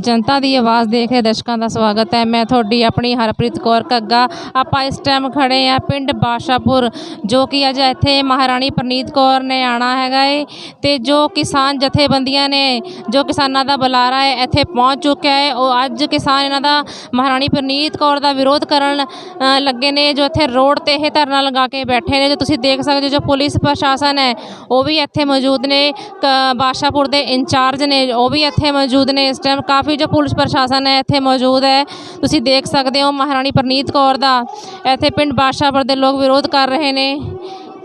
ਜਨਤਾ ਦੀ ਆਵਾਜ਼ ਦੇਖ ਰਹੇ ਦਰਸ਼ਕਾਂ ਦਾ ਸਵਾਗਤ ਹੈ। ਮੈਂ ਤੁਹਾਡੀ ਆਪਣੀ ਹਰਪ੍ਰੀਤ ਕੌਰ ਕੱਗਾ ਆਪਾਂ ਇਸ ਟਾਈਮ ਖੜੇ ਆ ਪਿੰਡ ਬਾਸ਼ਾਪੁਰ, ਜੋ ਕਿ ਅੱਜ ਇੱਥੇ ਮਹਾਰਾਣੀ ਪ੍ਰਨੀਤ ਕੌਰ ਨੇ ਆਣਾ ਹੈਗਾ ਏ ਤੇ ਜੋ ਕਿਸਾਨ ਜਥੇਬੰਦੀਆਂ ਨੇ, ਜੋ ਕਿਸਾਨਾਂ ਦਾ ਬੁਲਾਰਾ ਹੈ, ਇੱਥੇ ਪਹੁੰਚ ਚੁੱਕਿਆ ਹੈ। ਉਹ ਅੱਜ ਕਿਸਾਨ ਇਹਨਾਂ ਦਾ ਮਹਾਰਾਣੀ ਪ੍ਰਨੀਤ ਕੌਰ ਦਾ ਵਿਰੋਧ ਕਰਨ ਲੱਗੇ ਨੇ, ਜੋ ਇੱਥੇ ਰੋਡ ਤੇ ਇਹ ਧਰਨਾ ਲਗਾ ਕੇ ਬੈਠੇ ਨੇ। ਜੋ ਤੁਸੀਂ ਦੇਖ ਸਕਦੇ ਹੋ, ਜੋ ਪੁਲਿਸ ਪ੍ਰਸ਼ਾਸਨ ਹੈ, ਉਹ ਵੀ ਇੱਥੇ ਮੌਜੂਦ ਨੇ। ਕ- ਬਾਸ਼ਾਪੁਰ ਦੇ ਇੰਚਾਰਜ ਨੇ, ਉਹ ਵੀ ਇੱਥੇ ਮੌਜੂਦ ਨੇ। ਇਸ ਟਾਈਮ ਕਾਫੀ ਜੋ ਪੁਲਿਸ ਪ੍ਰਸ਼ਾਸਨ ਹੈ, ਇੱਥੇ ਮੌਜੂਦ ਹੈ। ਤੁਸੀਂ ਦੇਖ ਸਕਦੇ ਹੋ ਮਹਾਰਾਣੀ ਪ੍ਰਨੀਤ ਕੌਰ ਦਾ। ਇੱਥੇ ਪਿੰਡ ਬਾਸ਼ਾਪੁਰ ਦੇ ਲੋਕ ਵਿਰੋਧ ਕਰ ਰਹੇ ਨੇ।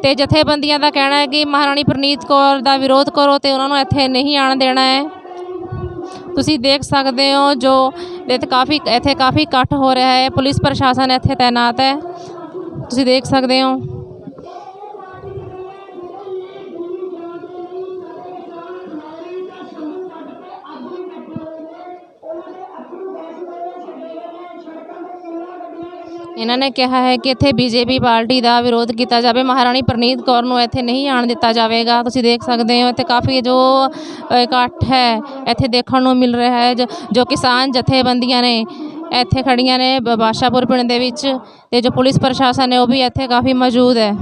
ਤੇ ਜਥੇਬੰਦੀਆਂ ਦਾ ਕਹਿਣਾ ਹੈ ਕਿ ਮਹਾਰਾਣੀ ਪ੍ਰਨੀਤ ਕੌਰ ਦਾ ਵਿਰੋਧ ਕਰੋ ਤੇ ਉਹਨਾਂ ਨੂੰ ਇੱਥੇ ਨਹੀਂ ਆਉਣ ਦੇਣਾ ਹੈ। ਤੁਸੀਂ ਦੇਖ ਸਕਦੇ ਹੋ ਜੋ ਇੱਥੇ ਕਾਫੀ ਇੱਥੇ ਕਾਫੀ ਇਕੱਠ ਹੋ ਰਿਹਾ ਹੈ। ਪੁਲਿਸ ਪ੍ਰਸ਼ਾਸਨ ਇੱਥੇ ਤਾਇਨਾਤ ਹੈ। ਤੁਸੀਂ ਦੇਖ ਸਕਦੇ ਹੋ। ਇਹਨਾਂ ਨੇ ਕਿਹਾ ਹੈ ਕਿ ਇੱਥੇ ਬੀਜੇਪੀ ਪਾਰਟੀ ਦਾ ਵਿਰੋਧ ਕੀਤਾ ਜਾਵੇ। ਮਹਾਰਾਣੀ ਪ੍ਰਨੀਤ ਕੌਰ ਨੂੰ ਇੱਥੇ ਨਹੀਂ ਆਣ ਦਿੱਤਾ ਜਾਵੇਗਾ। ਤੁਸੀਂ ਦੇਖ ਸਕਦੇ ਹੋ, ਇੱਥੇ ਕਾਫੀ ਜੋ ਇਕੱਠ ਹੈ। ਇੱਥੇ ਦੇਖਣ ਨੂੰ ਮਿਲ ਰਿਹਾ ਹੈ ਜੋ- ਕਿਸਾਨ ਜਥੇਬੰਦੀਆਂ ਨੇ ਇੱਥੇ ਖੜੀਆਂ ਨੇ ਬ- ਬਾਸ਼ਾਪੁਰ ਪਿੰਡ ਦੇ ਵਿੱਚ ਤੇ ਜੋ ਪੁਲਿਸ ਪ੍ਰਸ਼ਾਸਨ ਹੈ, ਉਹ ਵੀ ਇੱਥੇ ਕਾਫੀ ਮੌਜੂਦ ਹੈ।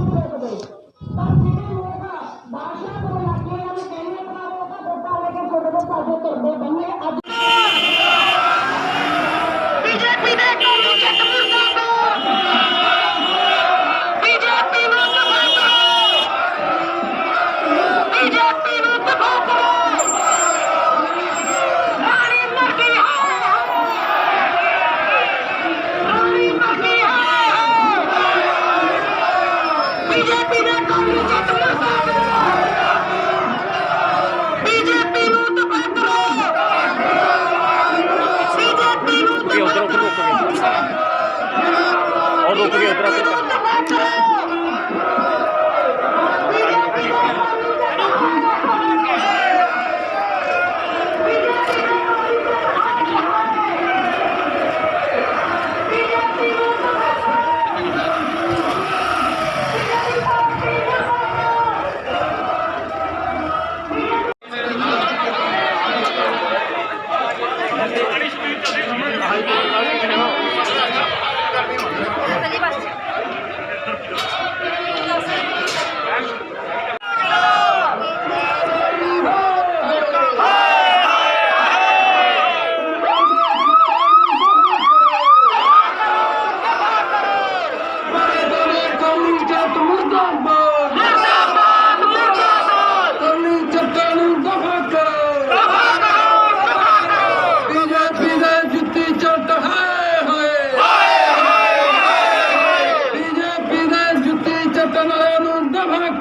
ਵਾਲਿਆਂ ਨੂੰ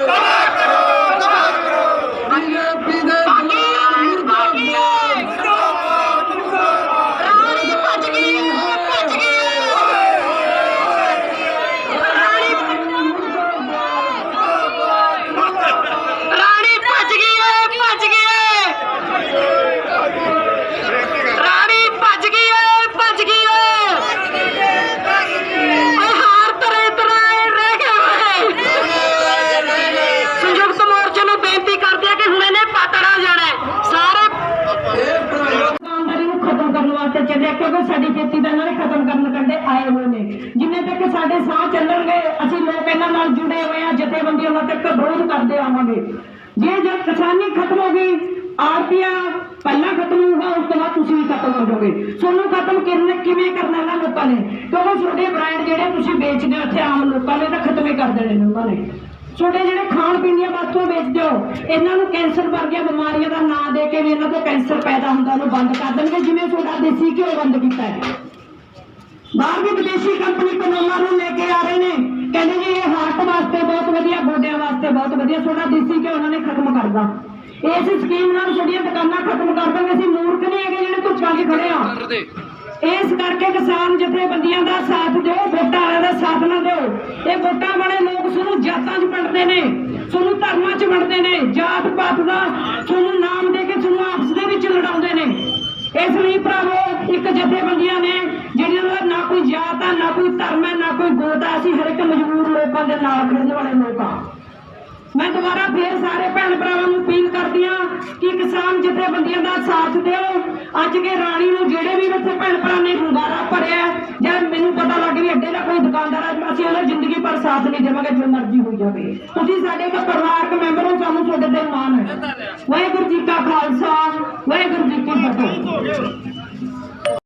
ਦਫਾ ਕਰੋ ਬੀਜੇਪੀ ਦੇ ਗੁਲਾਮ ਮੁਰਦਾਬਾਦ ਰਾਣੀ ਭੱਜ ਗਈ ਹੈ, ਭੱਜ ਗਈ ਹੈ। ਰਾਣੀ ਰਾਣੀ ਭੱਜ ਗਈ ਹੈ ਭੱਜ ਗਈ ਹੈ ਰਾਣੀ ਭੱਜ ਗਈ ਹੈ ਭੱਜ ਗਈ ਹੈ ਓਏ ਹਾਰ ਤਰੇ ਤਰੇ ਰਹਿ ਗਏ ਹੋਏ ਸੰਯੁਕਤ ਮੋਰਚੇ ਨੂੰ ਬੇਨਤੀ ਕਰਦੇ ਆ ਕਿ ਹੁਣ ਇਹਨੇ ਪਾਤੜਾ ਜਾਣਾ ਹੈ। ਸਾਰੇ ਇਹ ਭਰਾ ਦੁਕਾਨਦਾਰੀ ਨੂੰ ਖਤਮ ਕਰਨ ਵਾਸਤੇ ਚੱਲਿਆ ਕਿਉਂਕਿ ਸਾਡੀ ਖੇਤੀ ਦਾ ਇਹਨਾਂ ਨੇ ਖਤਮ ਕਰਨ ਕੰਡੇ ਆਏ ਹੋਏ ਨੇ। ਜਿੰਨੇ ਤੱਕ ਸਾਡੇ ਸਾਹ ਚੱਲਣਗੇ, ਅਸੀਂ ਲੋਕ ਇਹਨਾਂ ਨਾਲ ਜੁੜੇ ਹੋਏ ਆ ਜਥੇਬੰਦੀਆਂ ਨਾਲ ਤੱਕ ਵਿਰੋਧ ਕਰਦੇ ਆਵਾਂਗੇ। ਜੇ ਜਦ ਕਿਸਾਨੀ ਖਤਮ ਹੋ ਗਈ, ਆਰਪੀਆ ਪਹਿਲਾਂ ਖਤਮ ਹੋਊਗਾ, ਉਸ ਤੋਂ ਬਾਅਦ ਤੁਸੀਂ ਵੀ ਖਤਮ ਹੋ ਜਾਓਗੇ। ਤੁਹਾਨੂੰ ਖਤਮ ਕਿਵੇਂ ਕਿਵੇਂ ਕਰਨਾ ਇਹਨਾਂ ਲੋਕਾਂ ਨੇ? ਕਿਉਂਕਿ ਤੁਹਾਡੇ ਬ੍ਰਾਂਡ ਜਿਹੜੇ ਤੁਸੀਂ ਵੇਚਦੇ ਹੋ ਇੱਥੇ ਆਮ ਲੋਕਾਂ ਨੇ ਤਾਂ ਖਤਮੇ ਕਰ ਦੇਣੇ ਨੇ ਉਹਨਾਂ ਨੇ। ਛੋਟੇ ਜਿਹੜੇ ਖਾਣ ਪੀਣ ਦੀਆਂ ਵਸਤੂਆਂ ਵੇਚਦੇ ਹੋ, ਇਹਨਾਂ ਨੂੰ ਕੈਂਸਰ ਵਰਗੀਆਂ ਬਿਮਾਰੀਆਂ ਦਾ ਨਾਂ ਦੇ ਕੇ ਵੀ ਇਹਨਾਂ ਤੋਂ ਕੈਂਸਰ ਪੈਦਾ ਹੁੰਦਾ, ਉਹਨੂੰ ਬੰਦ ਕਰ ਦੇਣਗੇ, ਜਿਵੇਂ ਤੁਹਾਡਾ ਦੇਸੀ ਘਿਓ ਬੰਦ ਕੀਤਾ ਹੈ। ਬਾਹਰ ਵੀ ਵਿਦੇਸ਼ੀ ਕੰਪਨੀ ਕਨੋਲਾ ਨੂੰ ਲੈ ਕੇ ਆ ਰਹੇ ਨੇ। ਕਹਿੰਦੇ ਜੀ ਇਹ ਹਾਰਟ ਵਾਸਤੇ ਬਹੁਤ ਵਧੀਆ, ਗੋਡਿਆਂ ਵਾਸਤੇ ਬਹੁਤ ਵਧੀਆ। ਤੁਹਾਡਾ ਦੇਸੀ ਘਿਓ ਉਹਨਾਂ ਨੇ ਖਤਮ ਕਰਦਾ ਇਸ ਸਕੀਮ ਨਾਲ ਤੁਹਾਡੀਆਂ ਦੁਕਾਨਾਂ ਖਤਮ ਕਰ ਦਾਂਗੇ ਅਸੀਂ ਮੂਰਖ ਨਹੀਂ ਹੈਗੇ ਜਿਹੜੇ ਧੁੱਪਾਂ 'ਚ ਖੜੇ ਆ। ਇਸ ਕਰਕੇ ਕਿਸਾਨ ਜਥੇਬੰਦੀਆਂ ਦਾ ਸਾਥ ਦਿਓ, ਵੋਟਾਂ ਵਾਲਿਆਂ ਦਾ ਸਾਥ ਨਾ ਦਿਓ। ਇਹ ਵੋਟਾਂ ਵਾਲੇ ਲੋਕ ਤੁਹਾਨੂੰ ਜਾਤਾਂ 'ਚ ਵੰਡਦੇ ਨੇ ਤੁਹਾਨੂੰ ਧਰਮਾਂ 'ਚ ਵੰਡਦੇ ਨੇ। ਜਾਤ ਪਾਤ ਦਾ ਤੁਹਾਨੂੰ ਨਾਮ ਦੇ ਕੇ ਤੁਹਾਨੂੰ ਆਪਸ ਦੇ ਵਿੱਚ ਲੜਾਉਂਦੇ ਨੇ। ਇਸ ਲਈ ਭਰਾਵੋ, ਇੱਕ ਜਥੇਬੰਦੀਆਂ ਨੇ ਇੱਕ ਮਜਬੂਰ ਲੋਕਾਂ ਦੇ ਨਾਲ ਖੜਨ ਵਾਲੇ ਲੋਕ ਮੈਂ ਦੁਬਾਰਾ ਫੇਰ ਸਾਰੇ ਭੈਣ ਭਰਾਵਾਂ ਨੂੰ ਅਪੀਲ ਕਰਦੀ ਹਾਂ ਕਿ ਕਿਸਾਨ ਜਥੇਬੰਦੀਆਂ ਦਾ ਸਾਥ ਦਿਓ। ਅੱਜ ਕੇ ਰਾਣੀ ਨੂੰ ਜਿਹੜੇ ਵੀ ਇੱਥੇ ਭੈਣ ਭਰਾ ਨੇ ਹੁੰਗਾਰਾ ਭਰਿਆ ਜਾਂ ਮੈਨੂੰ ਪਤਾ ਲੱਗ ਵੀ ਅੱਡੇ ਦਾ ਕੋਈ ਦੁਕਾਨਦਾਰ ਹੈ ਅਸੀਂ ਉਹਦਾ ਜ਼ਿੰਦਗੀ ਪਰ ਸਾਥ ਨਹੀਂ ਦੇਵਾਂਗੇ, ਜੋ ਮਰਜ਼ੀ ਹੋ ਜਾਵੇ। ਤੁਸੀਂ ਸਾਡੇ ਇੱਕ ਪਰਿਵਾਰਕ ਮੈਂਬਰ ਹੋ, ਸਾਨੂੰ ਤੁਹਾਡੇ ਤੇ ਮਾਣ ਹੈ। ਵਾਹਿਗੁਰੂ ਜੀ ਕਾ ਖਾਲਸਾ, ਵਾਹਿਗੁਰੂ ਜੀ ਕੀ ਫਤਿਹ।